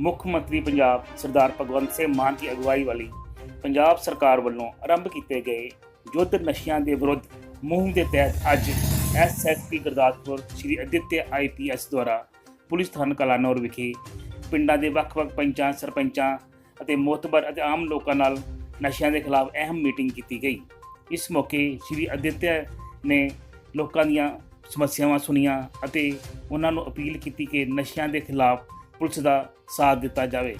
ਮੁੱਖ ਮੰਤਰੀ ਪੰਜਾਬ ਸਰਦਾਰ ਭਗਵੰਤ ਸਿੰਘ ਮਾਨ ਦੀ ਅਗਵਾਈ ਵਾਲੀ ਪੰਜਾਬ ਸਰਕਾਰ ਵੱਲੋਂ ਆਰੰਭ ਕੀਤੇ ਗਏ ਯੁੱਧ ਨਸ਼ਿਆਂ ਦੇ ਵਿਰੁੱਧ ਮੁਹਿੰਮ ਦੇ ਤਹਿਤ ਅੱਜ ਐਸਐਸਪੀ ਗੁਰਦਾਸਪੁਰ ਸ਼੍ਰੀ ਅਦਿੱਤਿਆ ਆਈਪੀਐਸ ਦੁਆਰਾ ਪੁਲਿਸ ਥਾਣਾ ਕਲਾਨੌਰ ਵਿਖੇ ਪਿੰਡਾਂ ਦੇ ਵੱਖ-ਵੱਖ ਪੰਚਾਂ, ਸਰਪੰਚਾਂ ਅਤੇ ਮੋਤਬਰ ਅਤੇ ਆਮ ਲੋਕਾਂ ਨਾਲ ਨਸ਼ਿਆਂ ਦੇ ਖਿਲਾਫ ਅਹਿਮ ਮੀਟਿੰਗ ਕੀਤੀ ਗਈ। ਇਸ ਮੌਕੇ ਸ਼੍ਰੀ ਅਦਿੱਤਿਆ ਨੇ ਲੋਕਾਂ ਦੀਆਂ ਸਮੱਸਿਆਵਾਂ ਸੁਣੀਆਂ ਅਤੇ ਉਹਨਾਂ ਨੂੰ ਅਪੀਲ ਕੀਤੀ ਕਿ ਨਸ਼ਿਆਂ ਦੇ ਖਿਲਾਫ ਪੁਲਿਸ ਦਾ ਸਾਥ ਦਿੱਤਾ ਜਾਵੇ।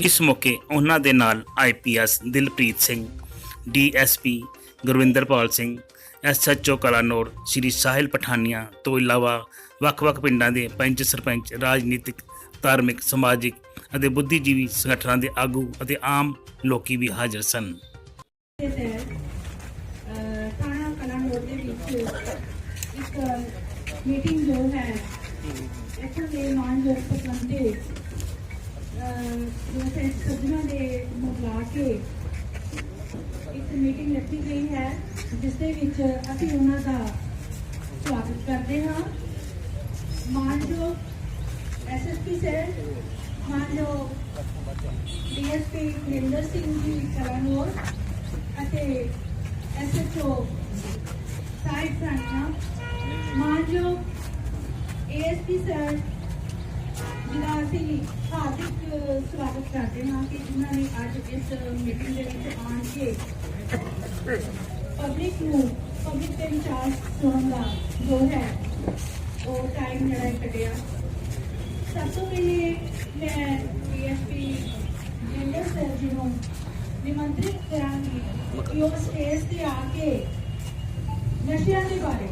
ਇਸ ਮੌਕੇ ਉਹਨਾਂ ਦੇ ਨਾਲ IPS Dilpreet Singh DSP Gurwinderpal Singh SHO Kalanaur, Shri Sahil Pathania ਤੋਂ ਇਲਾਵਾ ਵੱਖ-ਵੱਖ ਪਿੰਡਾਂ ਦੇ ਪੰਚ ਸਰਪੰਚ, ਰਾਜਨੀਤਿਕ, ਧਾਰਮਿਕ, ਸਮਾਜਿਕ ਅਤੇ ਬੁੱਧੀਜੀਵੀ ਸੰਗਠਨਾਂ ਦੇ ਆਗੂ ਅਤੇ ਆਮ ਲੋਕੀ ਵੀ ਹਾਜ਼ਰ ਸਨ। ਥਾਣਾ ਕਲਾਨੌਰ ਦੇ ਵਿੱਚ ਇੱਕ ਮੀਟਿੰਗ ਜੋ ਹੈ ਇੱਥੋਂ uh, ਦੇ ਮਾਨਯੋਗ ਪਤਵੰਤੇ ਜੋ ਹੈ ਸੱਜਣਾ ਦੇ ਨੂੰ ਕੇ ਇੱਕ ਮੀਟਿੰਗ ਰੱਖੀ ਗਈ ਹੈ, ਜਿਸ ਦੇ ਵਿੱਚ ਅਸੀਂ ਉਹਨਾਂ ਦਾ ਸਵਾਗਤ ਕਰਦੇ ਹਾਂ। ਮਾਨਯੋਗ ਐਸਐਸਪੀ ਸਰ ਮਾਨਯੋਗ ਡੀਐਸਪੀ ਨਿੰਦਰ ਸਿੰਘ ਜੀ ਕਲਾਨੌਰ ਅਤੇ ਐਸਐਚਓ ਸਾਹਿਬ ਫਰੰਟਾਂ ਮਾਨਯੋਗ ਏਐਸਪੀ ਸਰ ਜਿਹਦਾ ਅਸੀਂ ਹਾਰਦਿਕ ਸਵਾਗਤ ਕਰਦੇ ਹਾਂ ਕਿ ਜਿਨ੍ਹਾਂ ਨੇ ਅੱਜ ਇਸ ਮੀਟਿੰਗ ਦੇ ਵਿੱਚ ਆਣ ਕੇ ਪਬਲਿਕ ਨੂੰ ਪਬਲਿਕ ਦੇ ਵਿਚਾਰ ਸੁਣਨ ਦਾ ਜੋ ਹੈ, ਉਹ ਟਾਈਮ ਜਿਹੜਾ ਹੈ ਕੱਢਿਆ। ਸਭ ਤੋਂ ਪਹਿਲੇ ਮੈਂ ਡੀਐਸਪੀ ਜਿੰਦਰ ਸਰ ਜੀ ਨੂੰ ਨਿਮੰਤਰਿਤ ਕਰਾਂਗੀ ਕਿ ਉਹ ਸਟੇਜ ਤੇ ਆ ਕੇ ਨਸ਼ਿਆਂ ਦੇ ਬਾਰੇ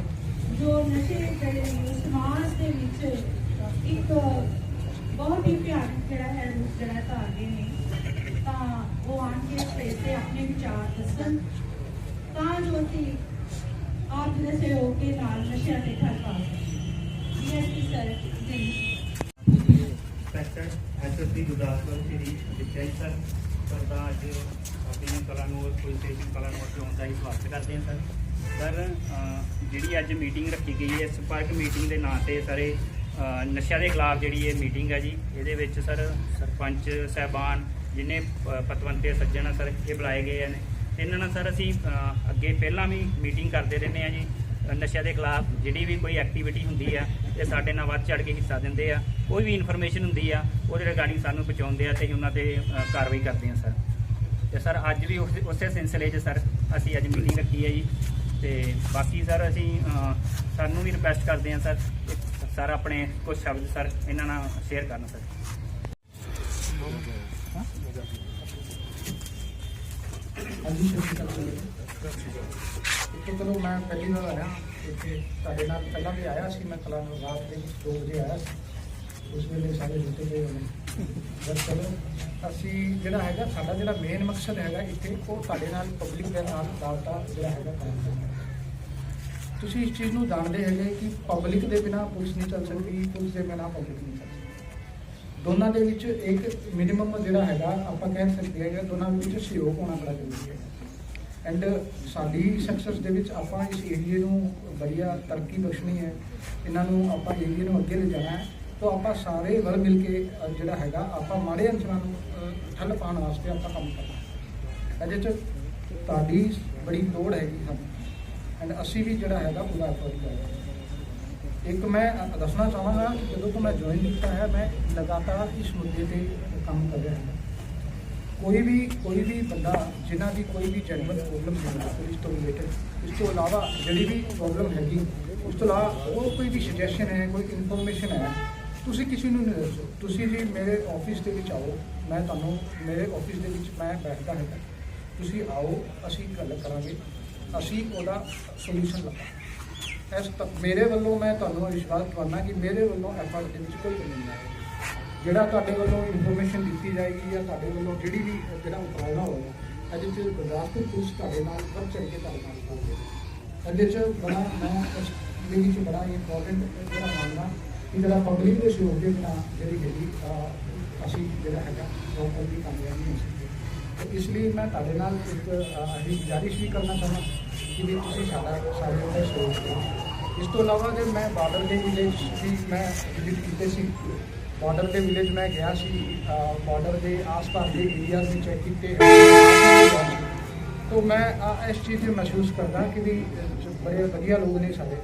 ਜੋ ਨਸ਼ੇ ਜਿਹੜੇ ਨੇ ਸਮਾਜ ਦੇ ਵਿੱਚ ਇੱਕ ਬਹੁਤ ਹੀ ਭਿਆਨਕ ਜਿਹੜਾ ਹੈ ਰੂਪ ਜਿਹੜਾ ਧਾਰ ਰਹੇ ਨੇ ਤਾਂ ਉਹ ਆਣ ਕੇ ਸਟੇਜ ਤੇ ਆਪਣੇ ਵਿਚਾਰ ਦੱਸਣ ਤਾਂ ਜੋ ਅਸੀਂ ਆਪ ਦੇ ਸਹਿਯੋਗ ਦੇ ਨਾਲ ਨਸ਼ਿਆਂ ਦੇ ਖਲ ਪਾ ਸਕੀਏ DSP sir ji sector SSP Gurdaspur Shri Vijay sir ਸਰਦਾ ਅੱਜ ਆਪਣੀ ਕਲਾਨੌਰ ਪੁਲਿਸ ਸਟੇਸ਼ਨ ਕਲਾਨੌਰ ਤੋਂ ਆਉਂਦਾ ਹੀ ਸਵਾਗਤ ਕਰਦੇ ਹਾਂ ਸਰ ਸਰ ਜਿਹੜੀ ਅੱਜ ਮੀਟਿੰਗ ਰੱਖੀ ਗਈ ਹੈ, ਸੰਪਰਕ ਮੀਟਿੰਗ ਦੇ ਨਾਂ ਤੇ ਸਾਰੇ ਨਸ਼ਿਆਂ ਦੇ ਖਿਲਾਫ ਜਿਹੜੀ ਇਹ ਮੀਟਿੰਗ ਹੈ ਜੀ, ਇਹਦੇ ਵਿੱਚ ਸਰ ਸਰਪੰਚ ਸਹਿਬਾਨ, ਜਿਨੇ ਪਤਵੰਤੇ ਸੱਜਣ ਆ ਸਰ, ਇਹ ਬੁਲਾਏ ਗਏ ਨੇ। ਇਹਨਾਂ ਨਾਲ ਸਰ ਅਸੀਂ ਅੱਗੇ ਪਹਿਲਾਂ ਵੀ ਮੀਟਿੰਗ ਕਰਦੇ ਰਹਿੰਦੇ ਆ ਜੀ ਨਸ਼ਿਆਂ ਦੇ ਖਿਲਾਫ ਜਿਹੜੀ ਵੀ ਕੋਈ ਐਕਟੀਵਿਟੀ ਹੁੰਦੀ ਆ, ਇਹ ਸਾਡੇ ਨਾਲ ਵੱਧ ਚੜ ਕੇ ਹਿੱਸਾ ਦਿੰਦੇ ਆ। ਕੋਈ ਵੀ ਇਨਫੋਰਮੇਸ਼ਨ ਹੁੰਦੀ ਆ, ਉਹਦੇ ਰਿਗਾਰਡਿੰਗ ਸਾਨੂੰ ਪਹੁੰਚਾਉਂਦੇ ਆ ਤੇ ਉਹਨਾਂ ਤੇ ਕਾਰਵਾਈ ਕਰਦੇ ਆ ਸਰ। ਤੇ ਸਰ, ਅੱਜ ਵੀ ਉਸੇ ਸਿਲਸਿਲੇ 'ਚ ਸਰ, ਅਸੀਂ ਅੱਜ ਮੀਟਿੰਗ ਰੱਖੀ ਹੈ ਜੀ। ਤੇ ਬਾਕੀ ਸਰ ਅਸੀਂ ਸਾਨੂੰ ਵੀ ਰਿਕੁਐਸਟ ਕਰਦੇ ਹਾਂ ਸਰ ਸਰ ਆਪਣੇ ਕੁਝ ਸ਼ਬਦ ਸਰ, ਇਹਨਾਂ ਨਾਲ ਸ਼ੇਅਰ ਕਰਨ ਸਰ। ਹਾਂਜੀ ਸਤਿ ਸ਼੍ਰੀ ਅਕਾਲ ਇੱਥੇ ਚਲੋ ਮੈਂ ਪਹਿਲੀ ਵਾਰ ਆਇਆ, ਇੱਥੇ ਤੁਹਾਡੇ ਨਾਲ ਪਹਿਲਾਂ ਵੀ ਆਇਆ ਸੀ, ਮੈਂ ਕਲਾ ਨੂੰ ਰਾਤ ਦੇ 2 ਵਜੇ ਆਇਆ ਸੀ। ਉਸ ਵੇਲੇ ਸਾਰੇ ਜੁੱਤੇ ਪਏ ਹੋਣੇ ਬਸ ਚਲੋ, ਅਸੀਂ ਜਿਹੜਾ ਹੈਗਾ, ਸਾਡਾ ਜਿਹੜਾ ਮੇਨ ਮਕਸਦ ਹੈਗਾ ਇੱਥੇ, ਉਹ ਤੁਹਾਡੇ ਨਾਲ ਪਬਲਿਕ ਦੇ ਨਾਲ ਦਾਲਤਾ ਜਿਹੜਾ ਹੈਗਾ ਕੰਮ ਕਰਨਾ ਤੁਸੀਂ ਇਸ ਚੀਜ਼ ਨੂੰ ਜਾਣਦੇ ਹੈਗੇ ਕਿ ਪਬਲਿਕ ਦੇ ਬਿਨਾ ਪੁਲਿਸ ਨਹੀਂ ਚੱਲ ਸਕਦੀ, ਪੁਲਿਸ ਦੇ ਬਿਨਾ ਪਬਲਿਕ ਨਹੀਂ ਚੱਲ ਸਕਦੀ। ਦੋਨਾਂ ਦੇ ਵਿੱਚ ਇੱਕ ਮਿਨੀਮਮ ਜਿਹੜਾ ਹੈਗਾ, ਆਪਾਂ ਕਹਿ ਸਕਦੇ ਹਾਂ ਕਿ ਦੋਨਾਂ ਵਿੱਚ ਸਹਿਯੋਗ ਹੋਣਾ ਬੜਾ ਜ਼ਰੂਰੀ ਹੈ। ਐਂਡ ਸਾਡੀ ਸਕਸੈਸ ਦੇ ਵਿੱਚ ਆਪਾਂ ਇਸ ਏਰੀਏ ਨੂੰ ਵਧੀਆ ਤਰੱਕੀ ਬਖਸ਼ਣੀ ਹੈ। ਇਹਨਾਂ ਨੂੰ ਆਪਾਂ ਏਰੀਏ ਨੂੰ ਅੱਗੇ ਲੈ ਜਾਣਾ ਹੈ। ਤਾਂ ਆਪਾਂ ਸਾਰੇ ਵਰ ਮਿਲ ਕੇ ਜਿਹੜਾ ਹੈਗਾ, ਆਪਾਂ ਮਾੜੇ ਅੰਸਰਾਂ ਨੂੰ ਠੱਲ ਪਾਉਣ ਵਾਸਤੇ ਆਪਾਂ ਕੰਮ ਕਰਨਾ ਇਹਦੇ ਚ ਤੁਹਾਡੀ ਬੜੀ ਲੋੜ ਹੈਗੀ ਸਾਨੂੰ। ਐਂਡ ਅਸੀਂ ਵੀ ਜਿਹੜਾ ਹੈਗਾ ਪੂਰਾ ਐਫਰਟ ਕਰ ਰਹੇ ਹਾਂ ਇੱਕ ਮੈਂ ਦੱਸਣਾ ਚਾਹਾਂਗਾ ਕਿ ਜਦੋਂ ਤੋਂ ਮੈਂ ਜੁਆਇਨ ਕੀਤਾ ਹੈ, ਮੈਂ ਲਗਾਤਾਰ ਇਸ ਮੁੱਦੇ ਤੇ ਕੰਮ ਕਰ ਰਿਹਾ ਹਾਂ। ਕੋਈ ਵੀ ਕੋਈ ਵੀ ਬੰਦਾ, ਜਿਨ੍ਹਾਂ ਦੀ ਕੋਈ ਵੀ ਜਨਰਲ ਪ੍ਰੋਬਲਮ ਹੈ ਪੁਲਿਸ ਤੋਂ ਰਿਲੇਟਡ ਇਸ ਤੋਂ ਇਲਾਵਾ ਜਿਹੜੀ ਵੀ ਪ੍ਰੋਬਲਮ ਹੈਗੀ, ਉਸ ਤੋਂ ਇਲਾਵਾ ਹੋਰ ਕੋਈ ਵੀ ਸੁਜੈਸ਼ਨ ਹੈ, ਕੋਈ ਇਨਫੋਰਮੇਸ਼ਨ ਹੈ, ਤੁਸੀਂ ਕਿਸੇ ਨੂੰ ਨਹੀਂ ਦੱਸੋ। ਤੁਸੀਂ ਜੀ ਮੇਰੇ ਆਫਿਸ ਦੇ ਵਿੱਚ ਆਓ, ਮੈਂ ਤੁਹਾਨੂੰ, ਮੇਰੇ ਆਫਿਸ ਦੇ ਵਿੱਚ ਮੈਂ ਬੈਠਦਾ ਹੈਗਾ ਤੁਸੀਂ ਆਓ, ਅਸੀਂ ਗੱਲ ਕਰਾਂਗੇ। ਅਸੀਂ ਉਹਦਾ ਸੋਲੂਸ਼ਨ ਲੱਭਾਂਗੇ ਇਸ ਤੱਕ ਮੇਰੇ ਵੱਲੋਂ ਮੈਂ ਤੁਹਾਨੂੰ ਵਿਸ਼ਵਾਸ ਕਰਨਾ ਕਿ ਮੇਰੇ ਵੱਲੋਂ ਐਫਰਟ ਦੇ ਵਿੱਚ ਕੋਈ ਕਮੀ ਨਹੀਂ ਆਏਗੀ। ਜਿਹੜਾ ਤੁਹਾਡੇ ਵੱਲੋਂ ਇਨਫੋਰਮੇਸ਼ਨ ਦਿੱਤੀ ਜਾਏਗੀ ਜਾਂ ਤੁਹਾਡੇ ਵੱਲੋਂ ਜਿਹੜੀ ਵੀ, ਜਿਹੜਾ ਉਪਰਾਲਾ ਹੋਵੇਗਾ ਇਹਦੇ ਚ ਗੁਰਦਾਸਪੁਰ ਪੁਲਿਸ ਤੁਹਾਡੇ ਨਾਲ ਵੱਧ ਚੜ ਕੇ ਤੁਹਾਡੇ ਨਾਲ ਹੋਵੇ ਇਹਦੇ ਚ ਬੜਾ ਮੈਂ ਇਸ ਦੇ 'ਚ ਬੜਾ ਇੰਪੋਰਟੈਂਟ ਜਿਹੜਾ ਮੰਨਦਾ ਕਿ ਜਿਹੜਾ ਪਬਲਿਕ ਦੇ ਸਹਿਯੋਗ ਦੇ ਬਿਨਾਂ ਜਿਹੜੀ ਹੈਗੀ ਅਸੀਂ ਜਿਹੜਾ ਹੈਗਾ, ਉਹ ਕੋਈ ਕਾਮਯਾਬ ਨਹੀਂ ਹੋ ਸਕਦੇ। ਇਸ ਲਈ ਮੈਂ ਤੁਹਾਡੇ ਨਾਲ ਇੱਕ ਅਸੀਂ ਗੁਜ਼ਾਰਿਸ਼ ਵੀ ਕਰਨਾ ਚਾਹੁੰਦਾ। ਕਿ ਵੀ ਤੁਸੀਂ ਸਾਡਾ ਸਾਡੇ ਨਾਲ ਸਹਿਯੋਗ ਕਰੋ ਇਸ ਤੋਂ ਇਲਾਵਾ ਜੇ ਮੈਂ ਬਾਰਡਰ ਦੇ ਵਿਲੇਜ ਵੀ ਮੈਂ ਵਿਜ਼ਿਟ ਕੀਤੇ ਸੀ, ਬਾਰਡਰ ਦੇ ਵਿਲੇਜ ਮੈਂ ਗਿਆ ਸੀ ਬਾਰਡਰ ਦੇ ਆਸ-ਪਾਸ ਦੇ ਏਰੀਆ ਵਿੱਚ ਚੈੱਕ ਕੀਤੇ ਤੋਂ ਮੈਂ ਇਸ ਚੀਜ਼ ਨੂੰ ਮਹਿਸੂਸ ਕਰਦਾ ਕਿ ਵੀ ਬੜੇ ਵਧੀਆ ਲੋਕ ਨੇ ਸਾਡੇ।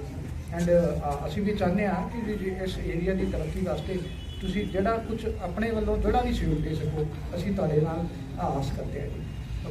ਐਂਡ ਅਸੀਂ ਵੀ ਚਾਹੁੰਦੇ ਹਾਂ ਕਿ ਵੀ ਇਸ ਏਰੀਆ ਦੀ ਤਰੱਕੀ ਵਾਸਤੇ ਤੁਸੀਂ ਜਿਹੜਾ ਕੁਝ ਆਪਣੇ ਵੱਲੋਂ ਜਿਹੜਾ ਵੀ ਸਹਿਯੋਗ ਦੇ ਸਕੋ, ਅਸੀਂ ਤੁਹਾਡੇ ਨਾਲ ਆਸ ਕਰਦੇ ਹਾਂ ਜੀ।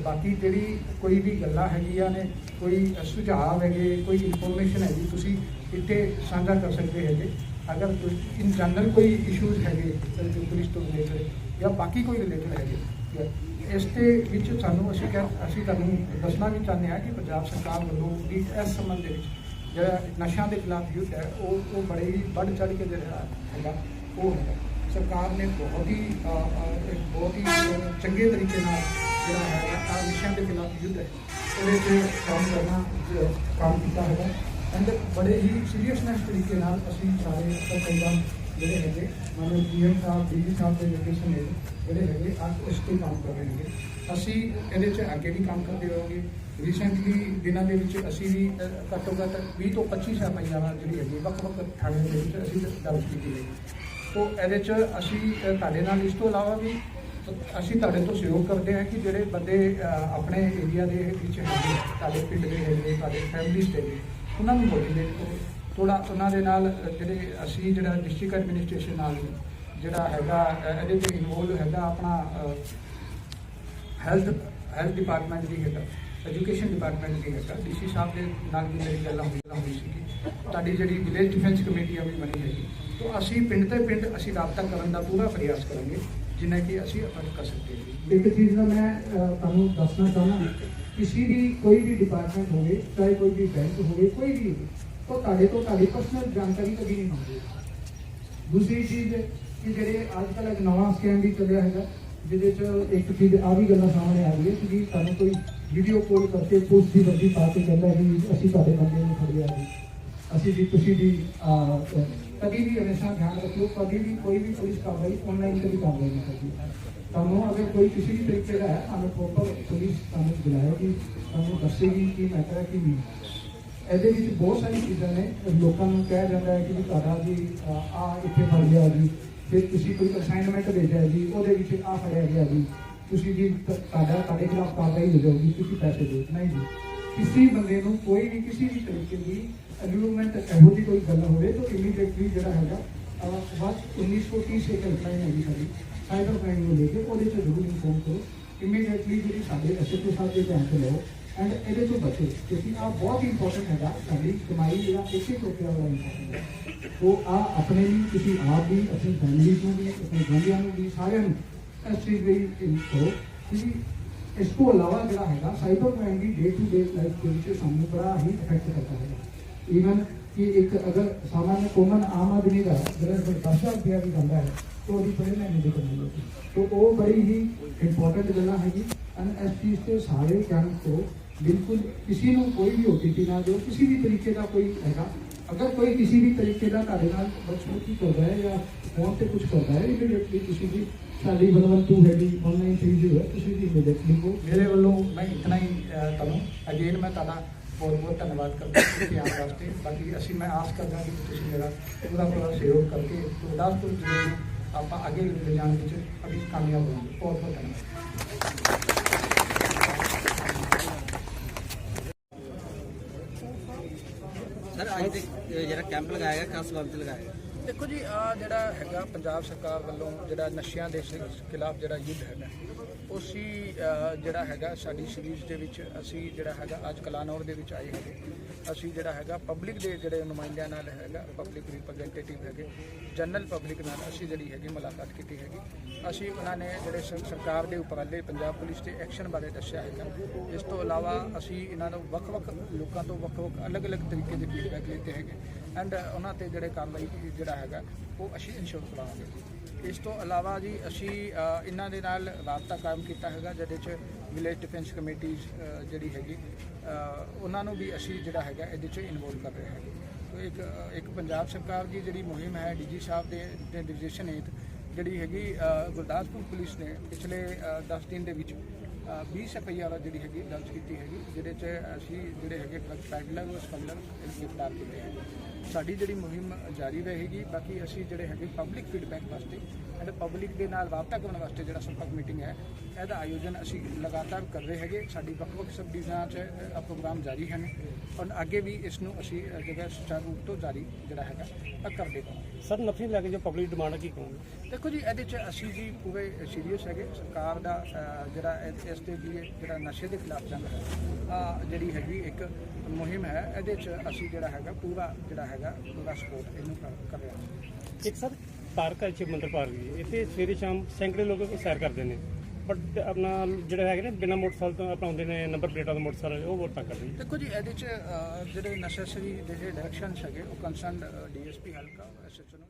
ਬਾਕੀ ਜਿਹੜੀ ਕੋਈ ਵੀ ਗੱਲਾਂ ਹੈਗੀਆਂ ਨੇ, ਕੋਈ ਸੁਝਾਅ ਹੈਗੇ, ਕੋਈ ਇਨਫੋਰਮੇਸ਼ਨ ਹੈਗੀ, ਤੁਸੀਂ ਇੱਥੇ ਸਾਂਝਾ ਕਰ ਸਕਦੇ ਹੈਗੇ। ਅਗਰ ਇਨ ਜਨਰਲ ਕੋਈ ਇਸ਼ੂਜ਼ ਹੈਗੇ ਤੇ ਪੁਲਿਸ ਤੋਂ ਰਿਲੇਟਡ ਜਾਂ ਬਾਕੀ ਕੋਈ ਰਿਲੇਟਡ ਹੈਗੇ ਇਸ ਦੇ ਵਿੱਚ ਸਾਨੂੰ ਅਸੀਂ ਕਹਿ, ਅਸੀਂ ਤੁਹਾਨੂੰ ਦੱਸਣਾ ਵੀ ਚਾਹੁੰਦੇ ਹਾਂ ਕਿ ਪੰਜਾਬ ਸਰਕਾਰ ਵੱਲੋਂ ਵੀ ਇਸ ਸੰਬੰਧ ਦੇ ਵਿੱਚ ਜਿਹੜਾ ਨਸ਼ਿਆਂ ਦੇ ਖਿਲਾਫ ਯੁੱਧ ਹੈ, ਉਹ ਉਹ ਬੜੇ ਹੀ ਵੱਧ ਚੜ੍ਹ ਕੇ ਜਿਹੜਾ ਹੈਗਾ, ਉਹ ਹੈ ਸਰਕਾਰ ਨੇ ਬਹੁਤ ਹੀ ਬਹੁਤ ਹੀ ਚੰਗੇ ਤਰੀਕੇ ਨਾਲ ਜਿਹੜਾ ਹੈ ਆ ਨਸ਼ਿਆਂ ਦੇ ਖਿਲਾਫ ਯੁੱਧ ਹੈ। ਉਹਦੇ 'ਤੇ ਕੰਮ ਕਰਨਾ ਕੰਮ ਕੀਤਾ ਹੈਗਾ। ਐਂਡ ਬੜੇ ਹੀ ਸੀਰੀਅਸਨੈਸ ਤਰੀਕੇ ਨਾਲ ਅਸੀਂ ਸਾਰੇ ਤਕਰੀਬਨ ਜਿਹੜੇ ਹੈਗੇ ਮਾਨਵ ਜੀਐਮ ਸਾਹਿਬ ਡੀਜੀ ਸਾਹਿਬ ਦੇ ਨਿਰਦੇਸ਼ਨ ਨੇ ਜਿਹੜੇ ਹੈਗੇ ਅੱਜ ਇਸ ਤੇ ਕੰਮ ਕਰ ਰਹੇ ਹੈਗੇ। ਅਸੀਂ ਇਹਦੇ 'ਚ ਅੱਗੇ ਵੀ ਕੰਮ ਕਰਦੇ ਰਹਾਂਗੇ ਰੀਸੈਂਟਲੀ ਦਿਨਾਂ ਦੇ ਵਿੱਚ ਅਸੀਂ ਵੀ ਘੱਟੋ ਘੱਟ 20 ਤੋਂ 25 ਐਫਆਈਆਰ ਜਿਹੜੀ ਹੈਗੀ, ਵੱਖ-ਵੱਖ ਥਾਣੇ ਦੇ ਵਿੱਚ ਅਸੀਂ ਦਰਜ ਕੀਤੀ ਹੈ। ਸੋ ਇਹਦੇ 'ਚ ਅਸੀਂ ਤੁਹਾਡੇ ਨਾਲ ਇਸ ਤੋਂ ਇਲਾਵਾ ਵੀ ਅਸੀਂ ਤੁਹਾਡੇ ਤੋਂ ਸਹਿਯੋਗ ਕਰਦੇ ਹਾਂ ਕਿ ਜਿਹੜੇ ਬੰਦੇ ਆਪਣੇ ਏਰੀਆ ਦੇ ਵਿੱਚ ਹੈਗੇ ਤੁਹਾਡੇ ਪਿੰਡ ਦੇ ਹੈਗੇ, ਤੁਹਾਡੇ ਫੈਮਿਲੀਜ਼ ਦੇ ਹੈਗੇ, ਉਹਨਾਂ ਨੂੰ ਮੋਟੀਵੇਟ ਕਰੋ ਥੋੜਾ ਉਹਨਾਂ ਦੇ ਨਾਲ ਜਿਹੜੇ ਅਸੀਂ ਜਿਹੜਾ ਡਿਸਟ੍ਰਿਕਟ ਐਡਮਿਨਿਸਟ੍ਰੇਸ਼ਨ ਨਾਲ ਜਿਹੜਾ ਹੈਗਾ ਇਹਦੇ 'ਚ ਇਨਵੋਲਵ ਹੈਗਾ ਆਪਣਾ ਹੈਲਥ ਹੈਲਥ ਡਿਪਾਰਟਮੈਂਟ ਦੀ ਹੈਗਾ ਐਜੂਕੇਸ਼ਨ ਡਿਪਾਰਟਮੈਂਟ ਦੀ ਹੈਗਾ। ਡੀਸੀ ਸਾਹਿਬ ਦੇ ਨਾਲ ਵੀ ਮੇਰੀ ਗੱਲ ਹੋਈ ਗੱਲ ਹੋਈ ਸੀ ਤੁਹਾਡੀ ਜਿਹੜੀ ਵਿਲੇਜ ਡਿਫੈਂਸ ਕਮੇਟੀ ਆ ਵੀ ਬਣੀ ਹੈਗੀ। ਤੋਂ ਅਸੀਂ ਪਿੰਡ ਤੇ ਪਿੰਡ ਅਸੀਂ ਰਾਬਤਾ ਕਰਨ ਦਾ ਪੂਰਾ ਪ੍ਰਯਾਸ ਕਰਾਂਗੇ। ਜਿੰਨਾ ਕਿ ਅਸੀਂ ਅਫਰਟ ਕਰ ਸਕਦੇ ਹਾਂ। ਇੱਕ ਚੀਜ਼ ਦਾ ਮੈਂ ਤੁਹਾਨੂੰ ਦੱਸਣਾ ਚਾਹੁੰਦਾ ਕਿਸੇ ਵੀ, ਕੋਈ ਵੀ ਡਿਪਾਰਟਮੈਂਟ ਹੋਵੇ, ਚਾਹੇ ਕੋਈ ਵੀ ਬੈਂਕ ਹੋਵੇ, ਕੋਈ ਵੀ ਹੋਵੇ ਤਾਂ ਤੁਹਾਡੇ ਤੋਂ ਤੁਹਾਡੀ ਪਰਸਨਲ ਜਾਣਕਾਰੀ ਕਦੀ ਨਹੀਂ ਮੰਗਦੇ। ਦੂਸਰੀ ਚੀਜ਼ ਕਿ ਜਿਹੜੇ ਅੱਜ ਕੱਲ੍ਹ ਇੱਕ ਨਵਾਂ ਸਕੈਮ ਵੀ ਚੱਲਿਆ ਹੈਗਾ, ਜਿਹਦੇ ਚ ਇੱਕ ਚੀਜ਼ ਆ ਵੀ ਗੱਲਾਂ ਸਾਹਮਣੇ ਆ ਰਹੀ ਹੈ ਕਿ ਜੀ ਸਾਨੂੰ ਕੋਈ ਵੀਡੀਓ ਕਾਲ ਕਰਕੇ ਪੁਲਿਸ ਦੀ ਵਰਦੀ ਪਾ ਕੇ ਕਹਿੰਦਾ ਵੀ ਅਸੀਂ ਤੁਹਾਡੇ ਬੰਦੇ ਨੂੰ ਫੜਿਆ ਜੀ। ਅਸੀਂ ਵੀ ਤੁਸੀਂ ਵੀ ਅਹ, ਕਦੀ ਵੀ ਹਮੇਸ਼ਾ ਧਿਆਨ ਰੱਖਿਓ ਕਦੀ ਵੀ ਕੋਈ ਵੀ ਪੁਲਿਸ ਕਾਰਵਾਈ ਆਨਲਾਈਨ ਕਦੀ ਕਾਰਵਾਈ ਨਹੀਂ ਕਰਦੀ ਤੁਹਾਨੂੰ ਅਗਰ ਕੋਈ ਕਿਸੇ ਵੀ ਤਰੀਕੇ ਦਾ ਹੈ ਤੁਹਾਨੂੰ ਪ੍ਰੋਪਰ ਪੁਲਿਸ ਤੁਹਾਨੂੰ ਬੁਲਾਏਗੀ ਤੁਹਾਨੂੰ ਦੱਸੇਗੀ ਕਿ ਮੈਟਰ ਹੈ ਕਿ ਨਹੀਂ। ਇਹਦੇ ਵਿੱਚ ਬਹੁਤ ਸਾਰੀ ਚੀਜ਼ਾਂ ਨੇ ਲੋਕਾਂ ਨੂੰ ਕਿਹਾ ਜਾਂਦਾ ਹੈ ਕਿ ਵੀ ਤੁਹਾਡਾ ਜੀ ਆ ਇੱਥੇ ਫੜ ਗਿਆ ਜੀ ਫਿਰ ਤੁਸੀਂ ਕੋਈ ਅਸਾਈਨਮੈਂਟ ਭੇਜਿਆ ਜੀ ਉਹਦੇ ਵਿੱਚ ਆ ਫੜਿਆ ਗਿਆ ਜੀ। ਤੁਸੀਂ ਜੀ ਤੁਹਾਡਾ ਤੁਹਾਡੇ ਖਿਲਾਫ ਕਾਰਵਾਈ ਹੋ ਜਾਊਗੀ ਤੁਸੀਂ ਪੈਸੇ ਦਿਓ ਨਹੀਂ। ਜੀ ਕਿਸੇ ਬੰਦੇ ਨੂੰ ਕੋਈ ਵੀ ਕਿਸੇ ਵੀ ਤਰੀਕੇ ਦੀ ਅਗਲੂਮੈਂਟ ਇਹੋ ਜਿਹੀ ਕੋਈ ਗੱਲ ਹੋਵੇ ਤਾਂ ਇਮੀਡੀਏਟਲੀ ਜਿਹੜਾ ਹੈਗਾ ਅਹ, ਬਸ 1930 ਇੱਕ ਹੈਲਪਲਾਈਨ ਹੈਗੀ ਸਾਡੀ। ਸਾਈਬਰ ਕ੍ਰਾਈਮ ਨੂੰ ਲੈ ਕੇ ਉਹਦੇ ਚ ਜ਼ਰੂਰ ਇਨਫੋਰਮ ਕਰੋ। ਇਮੀਡੀਏਟਲੀ ਜਿਹੜੀ ਸਾਡੇ ਐਸਐਚਓ ਸਾਹਿਬ ਦੇ ਧਿਆਨ ਚ ਲਓ। ਐਂਡ ਇਹਦੇ ਤੋਂ ਬਚੋ ਕਿਉਂਕਿ ਆ ਬਹੁਤ ਇੰਪੋਰਟੈਂਟ ਹੈਗਾ ਸਾਡੀ ਕਮਾਈ ਜਿਹੜਾ ਇੱਕ ਇੱਕ ਰੁਪਿਆ ਵਾਲਾ ਇੰਪੋਰਟੈਂਟ ਹੈ। ਉਹ ਆ ਆਪਣੇ ਲਈ ਤੁਸੀਂ ਆਪ ਵੀ ਆਪਣੀ ਫੈਮਿਲੀ ਨੂੰ ਵੀ ਆਪਣੇ ਗੁਆਂਢੀਆਂ ਨੂੰ ਵੀ ਸਾਰਿਆਂ ਨੂੰ ਇਸ ਚੀਜ਼ ਲਈ ਕਰੋ। ਕਿਉਂਕਿ ਇਸ ਤੋਂ ਇਲਾਵਾ ਜਿਹੜਾ ਹੈਗਾ ਸਾਈਬਰ ਕ੍ਰਾਈਮ ਵੀ ਡੇ ਟੂ ਡੇ ਲਾਈਫ ਦੇ ਵਿੱਚ ਸਾਨੂੰ ਬੜਾ ਹੀ ਇਫੈਕਟ ਕਰਦਾ ਹੈ इवन कि एक अगर सामान्य ਕੋਮਨ ਆਮ ਆਦਮੀ ਦਾ ਜਿਹੜਾ दस हज़ार रुपया भी बनता है तो ਉਹਦੀ ਪੜ੍ਹੇ ਲੈਣੀ ਦੀ ਕਰਨੀ ਹੈ तो ਉਹ ਬੜੀ ਹੀ ਇੰਪੋਰਟੈਂਟ ਗੱਲਾਂ ਹੈਗੀ ਐਨ ਐਸ ਚੀਜ਼ ਤੋਂ ਸਾਰੇ ਜਨ ਤੋਂ ਬਿਲਕੁਲ ਕਿਸੇ ਨੂੰ ਕੋਈ ਵੀ ਓਟੀਪੀ ਨਾ ਜੋ ਕਿਸੇ ਵੀ ਤਰੀਕੇ ਦਾ ਕੋਈ ਹੈਗਾ। ਅਗਰ ਕੋਈ ਕਿਸੇ ਵੀ ਤਰੀਕੇ ਦਾ ਤੁਹਾਡੇ ਨਾਲ ਬਚਪੂਤੀ ਕਰਦਾ ਹੈ ਜਾਂ ਫੋਨ ਤੇ ਕੁਝ ਕਰਦਾ ਹੈ ਇਮੀਡੀਏਟਲੀ ਤੁਸੀਂ ਵੀ ਸਾਡੀ ਬਲਵੰਤੂ ਹੈਗੀ ਆਨਲਾਈਨ ਚੀਜ਼ ਹੈ, ਤੁਸੀਂ ਵੀ ਇਮੀਡੀਏਟਲੀ ਕੋ ਮੇਰੇ ਵੱਲੋਂ ਮੈਂ ਇਤਨਾ ਹੀ ਤੁਹਾਨੂੰ ਅਗੇਨ ਮੈਂ ਤੁਹਾਡਾ ਬਹੁਤ ਬਹੁਤ ਧੰਨਵਾਦ ਕਰਦਾ ਹਾਂ ਧਿਆਨ ਵਾਸਤੇ ਬਾਕੀ ਅਸੀਂ ਮੈਂ ਆਸ ਕਰਦਾ ਕਿ ਤੁਸੀਂ ਮੇਰਾ ਪੂਰਾ ਪੂਰਾ ਸਹਿਯੋਗ ਕਰਕੇ ਗੁਰਦਾਸਪੁਰ ਜ਼ਿਲ੍ਹੇ ਨੂੰ ਆਪਾਂ ਅੱਗੇ ਲੈ ਜਾਣ ਵਿੱਚ ਅਭੀ ਕਾਮਯਾਬ ਹੋਵਾਂਗੇ ਬਹੁਤ ਬਹੁਤ ਧੰਨਵਾਦ ਸਰ ਅੱਜ ਦੇ ਜਿਹੜਾ ਕੈਂਪ ਲਗਾਇਆ ਗਿਆ ਕਿਸ ਵਕਤ ਲਗਾਇਆ ਗਿਆ ਦੇਖੋ ਜੀ ਆ ਜਿਹੜਾ ਹੈਗਾ ਪੰਜਾਬ ਸਰਕਾਰ ਵੱਲੋਂ ਜਿਹੜਾ ਨਸ਼ਿਆਂ ਦੇ ਖਿਲਾਫ ਜਿਹੜਾ ਯੁੱਧ ਹੈਗਾ, ਉਸੀ ਜਿਹੜਾ ਹੈਗਾ ਸਾਡੀ ਸੀਰੀਜ਼ ਦੇ ਵਿੱਚ ਅਸੀਂ ਜਿਹੜਾ ਹੈਗਾ ਅੱਜ ਕਲਾਨੌਰ ਦੇ ਵਿੱਚ ਆਏ ਹੈਗੇ। ਅਸੀਂ ਜਿਹੜਾ ਹੈਗਾ ਪਬਲਿਕ ਦੇ ਜਿਹੜੇ ਨੁਮਾਇੰਦਿਆਂ ਨਾਲ ਹੈਗਾ, ਪਬਲਿਕ ਰਿਪਰੈਜ਼ੈਂਟੇਟਿਵ ਹੈਗੇ ਜਨਰਲ ਪਬਲਿਕ ਨਾਲ ਅਸੀਂ ਜਿਹੜੀ ਹੈਗੀ ਮੁਲਾਕਾਤ ਕੀਤੀ ਹੈਗੀ। ਅਸੀਂ ਉਹਨਾਂ ਨੇ ਜਿਹੜੇ ਸਰ- ਸਰਕਾਰ ਦੇ ਉਪਰਾਲੇ ਪੰਜਾਬ ਪੁਲਿਸ ਦੇ ਐਕਸ਼ਨ ਬਾਰੇ ਦੱਸਿਆ ਹੈਗਾ। ਇਸ ਤੋਂ ਇਲਾਵਾ ਅਸੀਂ ਇਹਨਾਂ ਨੂੰ ਵੱਖ-ਵੱਖ ਲੋਕਾਂ ਤੋਂ ਵੱਖ-ਵੱਖ ਅਲੱਗ-ਅਲੱਗ ਤਰੀਕੇ ਦੇ ਫੀਡਬੈਕ ਲਿੱਤੇ ਹੈਗੇ। ਐਂਡ ਉਹਨਾਂ ਤੇ ਜਿਹੜੇ ਕਾਰਵਾਈ, ਜਿਹੜਾ ਹੈਗਾ, ਉਹ ਅਸੀਂ ਇਨਸ਼ੋਰ ਕਰਾਵਾਂਗੇ ਇਸ ਤੋਂ ਇਲਾਵਾ ਜੀ, ਅਸੀਂ ਇਹਨਾਂ ਦੇ ਨਾਲ ਰਾਬਤਾ ਕਾਇਮ ਕੀਤਾ ਹੈਗਾ, ਜਿਹਦੇ ਚ ਵਿਲੇਜ ਡਿਫੈਂਸ ਕਮੇਟੀਜ਼ ਜਿਹੜੀ ਹੈਗੀ ਉਹਨਾਂ ਨੂੰ ਵੀ ਅਸੀਂ ਜਿਹੜਾ ਹੈਗਾ, ਇਹਦੇ ਚ ਇਨਵੋਲਵ ਕਰ ਰਹੇ ਹੈਗੇ। ਤੋ ਇੱਕ ਇੱਕ ਪੰਜਾਬ ਸਰਕਾਰ ਦੀ ਜਿਹੜੀ ਮੁਹਿੰਮ ਹੈ ਡੀਜੀ ਸਾਹਿਬ ਦੇ ਦੇ ਹੇਠ ਜਿਹੜੀ ਹੈਗੀ ਗੁਰਦਾਸਪੁਰ ਪੁਲਿਸ ਨੇ ਪਿਛਲੇ 10 ਦਿਨ ਦੇ ਵਿੱਚ ਅ, 20 ਐਫਆਈਆਰ ਜਿਹੜੀ ਹੈਗੀ ਦਰਜ ਕੀਤੀ ਹੈਗੀ ਜਿਹਦੇ 'ਚ ਅਸੀਂ ਜਿਹੜੇ ਹੈਗੇ ਡਰਗ ਪੈਡਲਰ ਔਰ ਸਮਗਲਰ ਗ੍ਰਿਫਤਾਰ ਕੀਤੇ ਹੈਗੇ ਸਾਡੀ ਜਿਹੜੀ ਮੁਹਿੰਮ ਜਾਰੀ ਰਹੇਗੀ ਬਾਕੀ ਅਸੀਂ ਜਿਹੜੇ ਹੈਗੇ ਪਬਲਿਕ ਫੀਡਬੈਕ ਵਾਸਤੇ ਅਤੇ ਪਬਲਿਕ ਦੇ ਨਾਲ ਰਾਬਤਾ ਕਰਨ ਵਾਸਤੇ ਜਿਹੜਾ ਸੰਪਰਕ ਮੀਟਿੰਗ ਹੈ ਇਹਦਾ ਆਯੋਜਨ ਅਸੀਂ ਲਗਾਤਾਰ ਕਰ ਰਹੇ ਹੈਗੇ। ਸਾਡੀ ਵੱਖ-ਵੱਖ ਸਬ ਡਿਵੀਜ਼ਨਾਂ 'ਚ ਅ, ਪ੍ਰੋਗਰਾਮ ਜਾਰੀ ਹਨ। ਔਰ ਅੱਗੇ ਵੀ ਇਸ ਨੂੰ ਅਸੀਂ ਜਿਹੜਾ ਸੁਚਾਰੂ ਰੂਪ ਤੋਂ ਜਾਰੀ ਜਿਹੜਾ ਹੈਗਾ ਕਰਦੇ ਰਹਾਂਗੇ ਸਰ ਨਫਰੀ ਲੈ ਕੇ ਜੋ ਪਬਲਿਕ ਡਿਮਾਂਡ ਕੀ ਕਹੋਗੇ? ਦੇਖੋ ਜੀ ਇਹਦੇ 'ਚ ਅਸੀਂ ਜੀ ਪੂਰੇ ਸੀਰੀਅਸ ਹੈਗੇ। ਸਰਕਾਰ ਦਾ ਅ, ਜਿਹੜਾ ਇਹ- ਇਸ ਦੇ ਲਈ ਜਿਹੜਾ ਨਸ਼ੇ ਦੇ ਖਿਲਾਫ ਜੰਗ ਹੈ ਅ, ਜਿਹੜੀ ਹੈਗੀ ਇੱਕ ਮੁਹਿੰਮ ਹੈ ਇਹਦੇ 'ਚ ਅਸੀਂ ਜਿਹੜਾ ਹੈਗਾ ਪੂਰਾ ਜਿਹੜਾ ਹੈਗਾ ਪੂਰਾ ਸਪੋਰਟ ਇਹਨੂੰ ਕਰ ਕਰ ਰਹੇ ਹਾਂ। ਇੱਕ ਸਰ ਪਾਰਕ ਹੈ ਸ਼ਿਵ ਮੰਦਿਰ ਪਾਰਕ ਜੀ। ਇੱਥੇ ਸਵੇਰੇ ਸ਼ਾਮ ਸੈਂਕੜੇ ਲੋਕ ਸੈਰ ਕਰਦੇ ਨੇ। ਬਟ ਆਪਣਾ ਜਿਹੜੇ ਹੈਗੇ ਨੇ ਬਿਨਾਂ ਮੋਟਰਸਾਈਕਲ ਤੋਂ ਆਪਣਾ ਨੇ ਨੰਬਰ ਪਲੇਟਾਂ ਦੇ ਮੋਟਰਸਾਈਕਲ ਉਹ ਬਹੁਤ ਤੰਗ ਕਰਦੇ ਨੇ। ਦੇਖੋ ਜੀ ਇਹਦੇ 'ਚ ਅ, ਜਿਹੜੇ ਨੈਸੈਸਰੀ ਜਿਹੜੇ ਡਾਇਰੈਕਸ਼ਨਸ ਹੈਗੇ ਉਹ ਕੰਸਰਨਡ ਡੀਐਸਪੀ ਹਲਕਾ ਐਸਐਚਓ ਨੂੰ